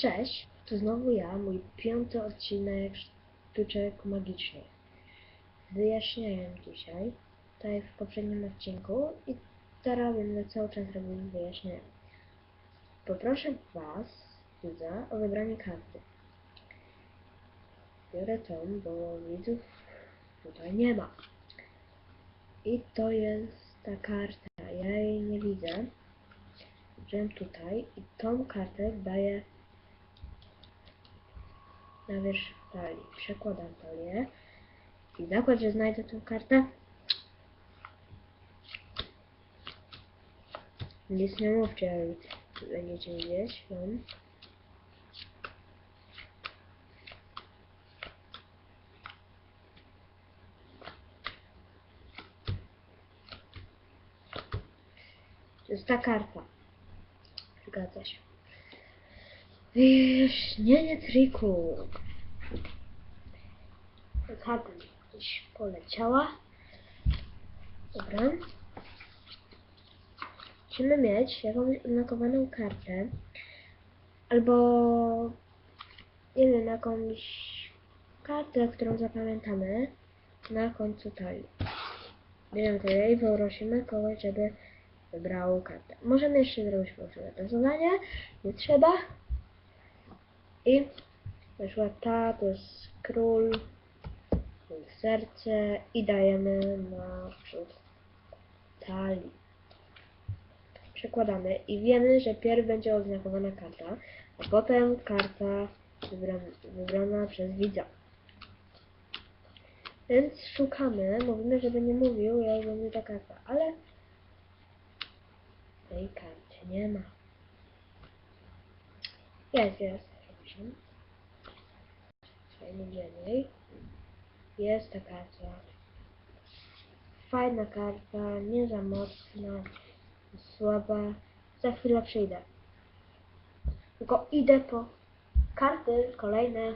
Cześć, to znowu ja, mój piąty odcinek sztuczek magicznych. Wyjaśniałem dzisiaj, tutaj w poprzednim odcinku i teraz będę cały czas robił wyjaśnienia. Poproszę Was, widza, o wybranie karty. Biorę tą, bo widzów tutaj nie ma. I to jest ta karta, ja jej nie widzę. Wziąłem tutaj i tą kartę daję na wierzch talii. Przekładam talię i zakład, że znajdę tą kartę. Nic nie mówcie, jak będziecie widzieć ją. To jest ta karta. Zgadza się. Wyjaśnienie triku. Mi gdzieś poleciała. Dobra. Musimy mieć jakąś oznakowaną kartę. Albo nie wiem, jakąś kartę, którą zapamiętamy na końcu talii. Bierzemy to i poprosimy kogoś, żeby wybrał kartę. Możemy jeszcze zrobić fałszywe losowanie, nie trzeba. I wyszła ta, to jest król, serce i dajemy na przód talii. Przekładamy i wiemy, że pierw będzie oznakowana karta, a potem karta wybrana, wybrana przez widza. Więc szukamy, mówimy, żeby nie mówił, jak będzie ta karta, ale tej karty nie ma. Jest, jest. Przejdziemy niej. Jest ta karta. Fajna karta, nie za mocna, słaba. Za chwilę przyjdę. Tylko idę po karty kolejne.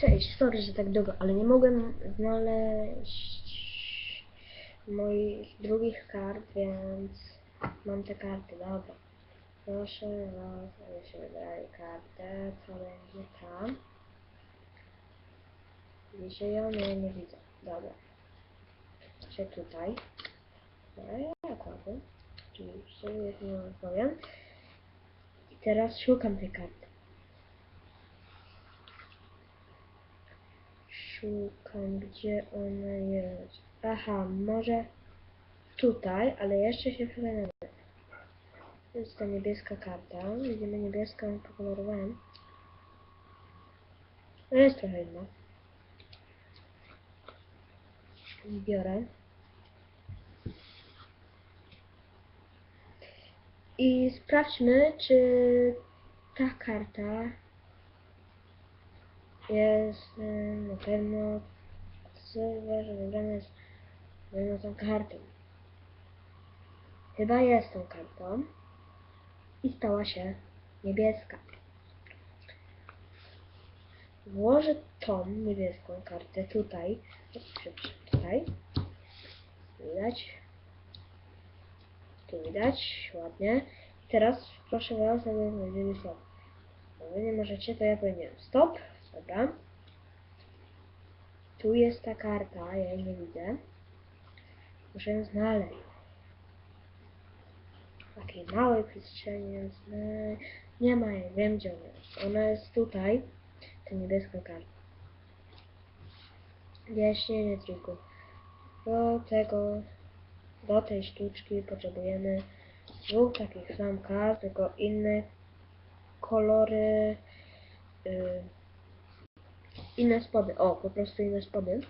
Cześć, sorry, że tak długo, ale nie mogłem znaleźć moich drugich kart, więc mam te karty, dobra. Proszę was, abyście wybrali kartę, co będzie tam. Widzicie ją? Nie, nie widzę. Dobra. Czy tutaj? No ja kładę. Oczywiście, już nie powiem. I teraz szukam tej karty. Szukam, gdzie ona jest. Aha, może tutaj, ale jeszcze się przekonamy. To jest ta niebieska karta. Widzimy niebieską, pokolorowałem. No jest trochę inna. Biorę. I sprawdźmy, czy ta karta jest y, na pewno serwer, wybrany na pewno tą kartą. Chyba jest tą kartą i stała się niebieska. Włożę tą niebieską kartę tutaj, tutaj. Widać. Tu widać, ładnie. Teraz proszę Was, aby powiedzieli stop. No wy nie możecie, to ja powiedziałem stop. Dobra. Tu jest ta karta, ja jej nie widzę. Muszę ją znaleźć. W takiej małej przestrzeni. Nie ma jej, wiem gdzie ona jest. Ona jest tutaj, ta niebieska karta. Wyjaśnienie triku. Do tego, do tej sztuczki potrzebujemy dwóch takich sam kart, tylko inne kolory. Yy, inne spody. O, po prostu inne spody.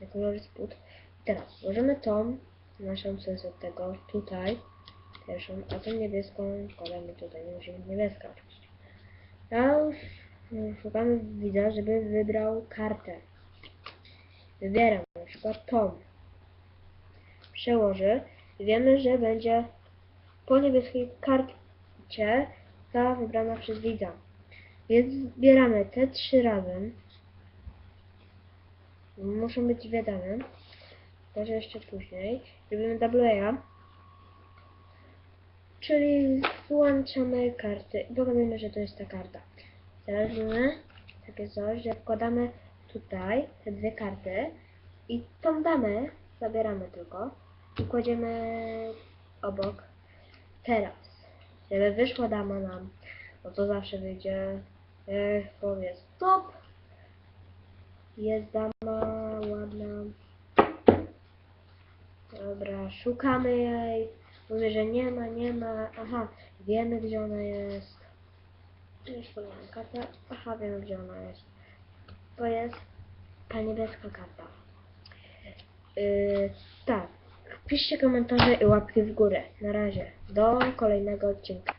Na kolory spód. I teraz możemy tą naszą coś od tego tutaj, pierwszą, a tą niebieską kładamy tutaj, nie musi być niebieska oczywiście. Ja już mm, szukamy widza, żeby wybrał kartę. Wybieram na przykład tą. Przełoży wiemy, że będzie po niebieskiej karcie ta wybrana przez widza. Więc zbieramy te trzy razem. Muszą być wydane. Może jeszcze później. Robimy double'a. Czyli włączamy karty i pokazujemy, że to jest ta karta. Teraz takie coś, że wkładamy tutaj te dwie karty i tą damę zabieramy tylko i kładziemy obok. Teraz, żeby wyszła dama nam, no to zawsze wyjdzie, jak powie stop, jest dama ładna. Dobra, szukamy jej. Mówię, że nie ma, nie ma. Aha, wiemy gdzie ona jest. Już podam kartę. Aha, wiemy gdzie ona jest. To jest ta niebieska karta. Yy, tak. Piszcie komentarze i łapki w górę. Na razie. Do kolejnego odcinka.